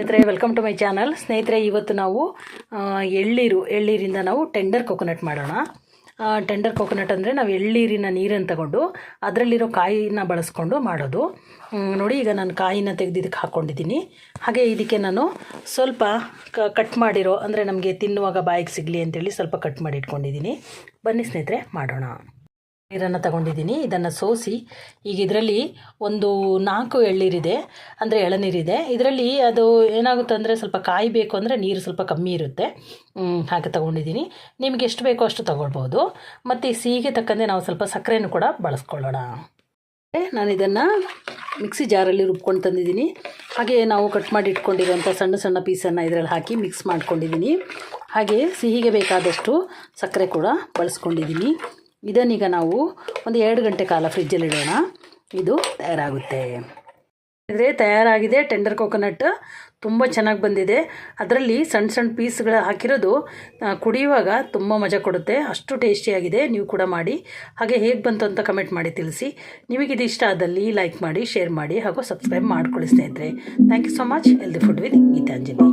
ಸ್ನೇಹಿತರೆ welcome to my channel ಸ್ನೇಹಿತರೆ, ಇವತ್ತು ನಾವು ಎಳ್ಳೀರು ಎಳ್ಳೀರಿಂದ ನಾವು ಟೆಂಡರ್ ಕೊಕೊನಟ್ ಮಾಡೋಣ. ಟೆಂಡರ್ ಕೊಕೊನಟ್ ಅಂದರೆ ನಾವು ಎಳ್ಳೀರಿನ ನೀರನ್ನು ತಗೊಂಡು ಅದರಲ್ಲಿರೋ ಕಾಯಿನ ಬಳಸ್ಕೊಂಡು ಮಾಡೋದು. ನೋಡಿ, ಈಗ ನಾನು ಕಾಯಿನ ತೆಗೆದು ಇದಕ್ಕೆ ಹಾಕ್ಕೊಂಡಿದ್ದೀನಿ ಹಾಗೆ ಇದಕ್ಕೆ ನಾನು ಸ್ವಲ್ಪ ಕಟ್ ಮಾಡಿರೋ, ಅಂದರೆ ನಮಗೆ ತಿನ್ನುವಾಗ ಬಾಯಿಗೆ ಸಿಗಲಿ ಅಂತೇಳಿ ಸ್ವಲ್ಪ ಕಟ್ ಮಾಡಿ ಇಟ್ಕೊಂಡಿದ್ದೀನಿ. ಬನ್ನಿ ಸ್ನೇಹಿತರೆ, ಮಾಡೋಣ. ನೀರನ್ನು ತಗೊಂಡಿದ್ದೀನಿ, ಇದನ್ನು ಸೋಸಿ, ಈಗ ಇದರಲ್ಲಿ ಒಂದು ನಾಲ್ಕು ಎಳ್ಳೀರಿದೆ ಅಂದರೆ ಎಳನೀರಿದೆ. ಇದರಲ್ಲಿ ಅದು ಏನಾಗುತ್ತೆ ಅಂದರೆ ಸ್ವಲ್ಪ ಕಾಯಿ ಬೇಕು ಅಂದರೆ ನೀರು ಸ್ವಲ್ಪ ಕಮ್ಮಿ ಇರುತ್ತೆ. ಹಾಗೆ ತಗೊಂಡಿದ್ದೀನಿ. ನಿಮಗೆ ಎಷ್ಟು ಬೇಕೋ ಅಷ್ಟು ತಗೊಳ್ಬೋದು. ಮತ್ತು ಈ ಸಿಹಿಗೆ ತಕ್ಕಂತೆ ನಾವು ಸ್ವಲ್ಪ ಸಕ್ಕರೆನೂ ಕೂಡ ಬಳಸ್ಕೊಳ್ಳೋಣ. ನಾನು ಇದನ್ನು ಮಿಕ್ಸಿ ಜಾರಲ್ಲಿ ರುಬ್ಕೊಂಡು ತಂದಿದ್ದೀನಿ. ಹಾಗೆ ನಾವು ಕಟ್ ಮಾಡಿ ಇಟ್ಕೊಂಡಿರುವಂಥ ಸಣ್ಣ ಸಣ್ಣ ಪೀಸನ್ನು ಇದರಲ್ಲಿ ಹಾಕಿ ಮಿಕ್ಸ್ ಮಾಡ್ಕೊಂಡಿದ್ದೀನಿ. ಹಾಗೆ ಸಿಹಿಗೆ ಬೇಕಾದಷ್ಟು ಸಕ್ಕರೆ ಕೂಡ ಬಳಸ್ಕೊಂಡಿದ್ದೀನಿ. ಇದನ್ನೀಗ ನಾವು ಒಂದು ಎರಡು ಗಂಟೆ ಕಾಲ ಫ್ರಿಜ್ಜಲ್ಲಿ ಇಡೋಣ. ಇದು ತಯಾರಾಗುತ್ತೆ. ಇದ್ರೆ ತಯಾರಾಗಿದೆ. ಟೆಂಡರ್ ಕೋಕೋನಟ್ ತುಂಬ ಚೆನ್ನಾಗಿ ಬಂದಿದೆ. ಅದರಲ್ಲಿ ಸಣ್ಣ ಸಣ್ಣ ಪೀಸ್ಗಳು ಹಾಕಿರೋದು ಕುಡಿಯುವಾಗ ತುಂಬ ಮಜಾ ಕೊಡುತ್ತೆ. ಅಷ್ಟು ಟೇಸ್ಟಿಯಾಗಿದೆ ನೀವು ಕೂಡ ಮಾಡಿ. ಹಾಗೆ ಹೇಗೆ ಬಂತು ಅಂತ ಕಮೆಂಟ್ ಮಾಡಿ ತಿಳಿಸಿ. ನಿಮಗೆ ಇದು ಇಷ್ಟ ಆದಲ್ಲಿ ಲೈಕ್ ಮಾಡಿ ಶೇರ್ ಮಾಡಿ ಹಾಗೂ ಸಬ್ಸ್ಕ್ರೈಬ್ ಮಾಡ್ಕೊಳ್ಳಿ ಸ್ನೇಹಿತರೆ. Thank you so much healthy food with Geetanjali